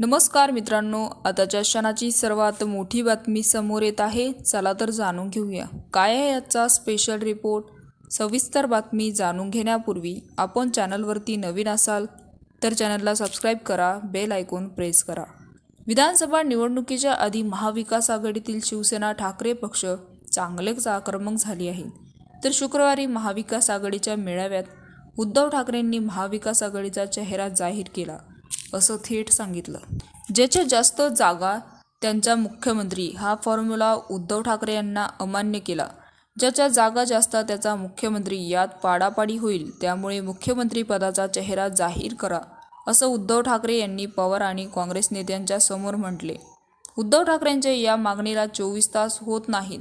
नमस्कार मित्रांनो आताच्या क्षणाची सर्वात मोठी बातमी समोर येत आहे. चला तर जाणून घेऊया. काय आहे याचा स्पेशल रिपोर्ट सविस्तर बातमी जाणून घेण्यापूर्वी आपण चॅनलवरती नवीन असाल तर चॅनलला सबस्क्राईब करा बेल आयकॉन प्रेस करा. विधानसभा निवडणुकीच्या आधी महाविकास आघाडीतील शिवसेना ठाकरे पक्ष चांगलेच आक्रमक झाली आहे. तर शुक्रवारी महाविकास आघाडीच्या मेळाव्यात उद्धव ठाकरेंनी महाविकास आघाडीचा चेहरा जाहीर केला. असं थेट सांगितलं. ज्याच्या जास्त जागा त्यांचा मुख्यमंत्री हा फॉर्म्युला उद्धव ठाकरे यांना अमान्य केला. ज्याच्या जागा जास्त त्याचा मुख्यमंत्री यात पाडापाडी होईल त्यामुळे मुख्यमंत्री पदाचा चेहरा जाहीर करा असं उद्धव ठाकरे यांनी पवार आणि काँग्रेस नेत्यांच्या समोर म्हटले. उद्धव ठाकरेंच्या या मागणीला चोवीस तास होत नाहीत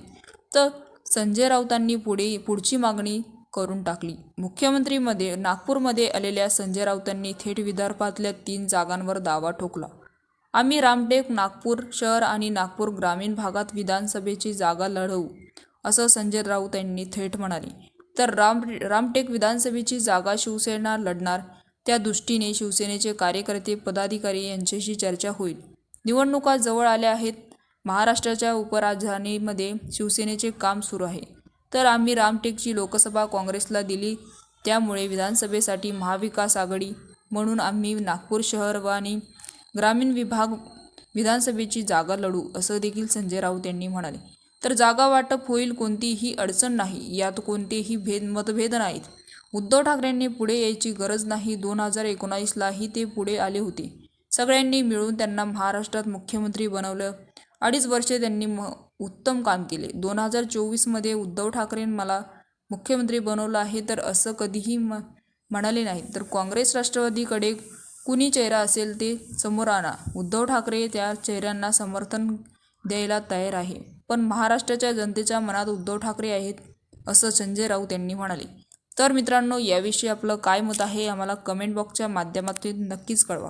तर संजय राऊतांनी पुढे पुढची मागणी करून टाकली. मुख्यमंत्रीमध्ये नागपूरमध्ये आलेल्या संजय राऊतांनी थेट विदर्भातल्या तीन जागांवर दावा ठोकला. आम्ही रामटेक नागपूर शहर आणि नागपूर ग्रामीण भागात विधानसभेची जागा लढवू असं संजय राऊत यांनी थेट म्हणाले. तर राम रामटेक विधानसभेची जागा शिवसेना लढणार त्या दृष्टीने शिवसेनेचे कार्यकर्ते पदाधिकारी यांच्याशी चर्चा होईल. निवडणुका जवळ आल्या आहेत. महाराष्ट्राच्या उपराजधानीमध्ये शिवसेनेचे काम सुरू आहे. तर आम्ही रामटेकची लोकसभा काँग्रेसला दिली. त्यामुळे विधानसभेसाठी महाविकास आघाडी म्हणून आम्ही नागपूर शहर व आणि ग्रामीण विभाग विधानसभेची जागा लढू असं देखील संजय राऊत यांनी म्हणाले. तर जागा वाटप होईल कोणतीही अडचण नाही. यात कोणतेही भेद मतभेद नाहीत. उद्धव ठाकरेंनी पुढे यायची गरज नाही. दोन हजार एकोणावीसलाही ते पुढे आले होते. सगळ्यांनी मिळून त्यांना महाराष्ट्रात मुख्यमंत्री बनवलं. अडीच वर्षे त्यांनी म उत्तम काम केले. दोन हजार चोवीसमध्ये उद्धव ठाकरेन मला मुख्यमंत्री बनवलं आहे तर असं कधीही म म्हणाले नाही. तर काँग्रेस राष्ट्रवादीकडे कुणी चेहरा असेल ते समोर आणा. उद्धव ठाकरे त्या चेहऱ्यांना समर्थन द्यायला तयार आहे. पण महाराष्ट्राच्या जनतेच्या मनात उद्धव ठाकरे आहेत असं संजय राऊत यांनी म्हणाले. तर मित्रांनो याविषयी आपलं काय मत आहे आम्हाला कमेंट बॉक्सच्या माध्यमातून नक्कीच कळवा.